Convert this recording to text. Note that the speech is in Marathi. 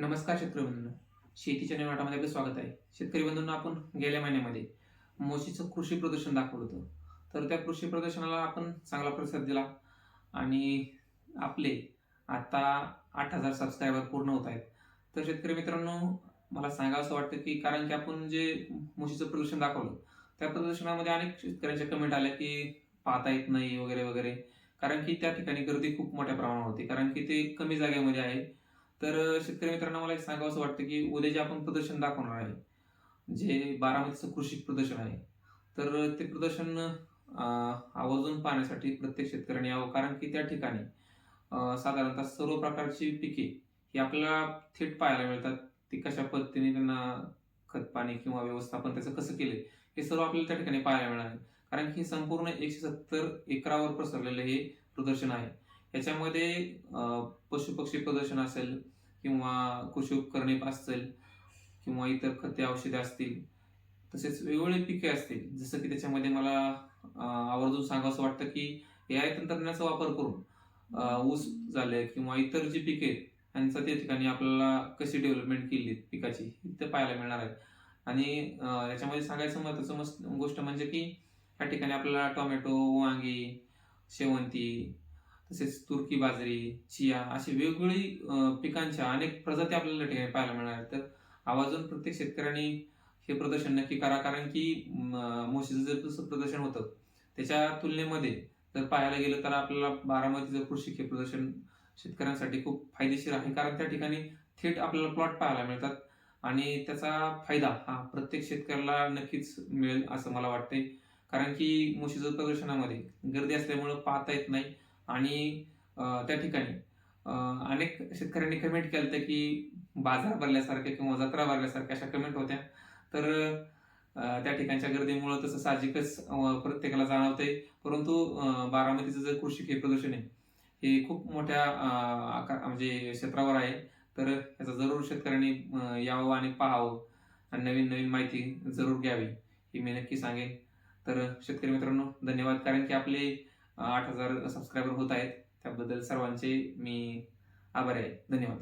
नमस्कार शेतकरी बंधूंनो शेतीच्या नवीन वाटामध्ये आपलं स्वागत आहे. शेतकरी बंधूंना आपण गेल्या महिन्यामध्ये मोशीचं कृषी प्रदर्शन दाखवलं होतं. तर त्या कृषी प्रदर्शनाला आपण चांगला प्रतिसाद दिला आणि आपले आता आठ हजार सबस्क्रायबर पूर्ण होत आहेत. तर शेतकरी मित्रांनो मला सांगावं असं वाटतं की कारण की आपण जे मोशीचं प्रदर्शन दाखवलं त्या प्रदर्शनामध्ये अनेक शेतकऱ्यांच्या कमेंट आल्या की पाहता येत नाही वगैरे वगैरे. कारण की त्या ठिकाणी गर्दी खूप मोठ्या प्रमाणावर होती. कारण की ते कमी जागेमध्ये आहे. तर शेतकरी मित्रांनो मला एक सांगावं असं वाटतं की उद्या जे आपण प्रदर्शन दाखवणार आहे जे बारामतीचं कृषी प्रदर्शन आहे तर ते प्रदर्शन आवर्जून पाहण्यासाठी प्रत्येक शेतकऱ्याने यावं. कारण की त्या ठिकाणी साधारणतः सर्व प्रकारची पिके ही आपल्याला थेट पाहायला मिळतात. ती कशा पद्धतीने त्यांना खत पाणी किंवा व्यवस्थापन त्याचं कसं केलंय हे सर्व आपल्याला त्या ठिकाणी पाहायला मिळणार आहे. कारण की संपूर्ण एकशे सत्तर एकरावर पसरलेलं हे प्रदर्शन आहे. याच्यामध्ये पशुपक्षी प्रदर्शन असेल किंवा कृषी उपकरणे असतील किंवा इतर खते औषधे असतील तसेच वेगवेगळे पिके असतील. जसं की त्याच्यामध्ये मला आवर्जून सांगावं वाटतं की ए आय तंत्रज्ञानाचा वापर करून ऊस झाले किंवा इतर जी पिके आहेत यांचा त्या ठिकाणी आपल्याला कशी डेव्हलपमेंट केली पिकाची ते पाहायला मिळणार आहे. आणि याच्यामध्ये सांगायचं महत्वाचं मस्त गोष्ट म्हणजे की या ठिकाणी आपल्याला टोमॅटो वांगी शेवंती तसेच तुर्की बाजरी चिया अशी वेगवेगळी पिकांच्या अनेक प्रजाती आपल्याला ठिकाणी पाहायला मिळणार तर आवाजून प्रत्येक शेतकऱ्यांनी हे प्रदर्शन नक्की करा. कारण की म्हशीचं जर जसं प्रदर्शन होतं त्याच्या तुलनेमध्ये जर पाहायला गेलं तर आपल्याला बारामतीचं कृषी हे प्रदर्शन शेतकऱ्यांसाठी खूप फायदेशीर आहे. कारण त्या ठिकाणी थेट आपल्याला प्लॉट पाहायला मिळतात आणि त्याचा फायदा हा प्रत्येक शेतकऱ्याला नक्कीच मिळेल असं मला वाटतंय. कारण की म्हशीचं प्रदर्शनामध्ये गर्दी असल्यामुळं पाहता येत नाही. आणि त्या ठिकाणी अनेक शेतकऱ्यांनी कमेंट केलं होतं की बाजार भरल्यासारख्या किंवा जत्रा भरल्यासारख्या अशा कमेंट होत्या. तर त्या ठिकाणच्या गर्दीमुळं तसं साहजिकच प्रत्येकाला जाणवतंय. परंतु बारामतीचं जे कृषी खेळ प्रदूषण आहे हे खूप मोठ्या आकार म्हणजे क्षेत्रावर आहे. तर याचा जरूर शेतकऱ्यांनी यावं आणि पाहावं आणि नवीन नवीन माहिती जरूर घ्यावी ही मी नक्की सांगेन. तर शेतकरी मित्रांनो धन्यवाद. कारण की आपले आठ हजार सबस्क्रायबर होत आहेत. त्याबद्दल सर्वांचे मी आभारी आहे. धन्यवाद.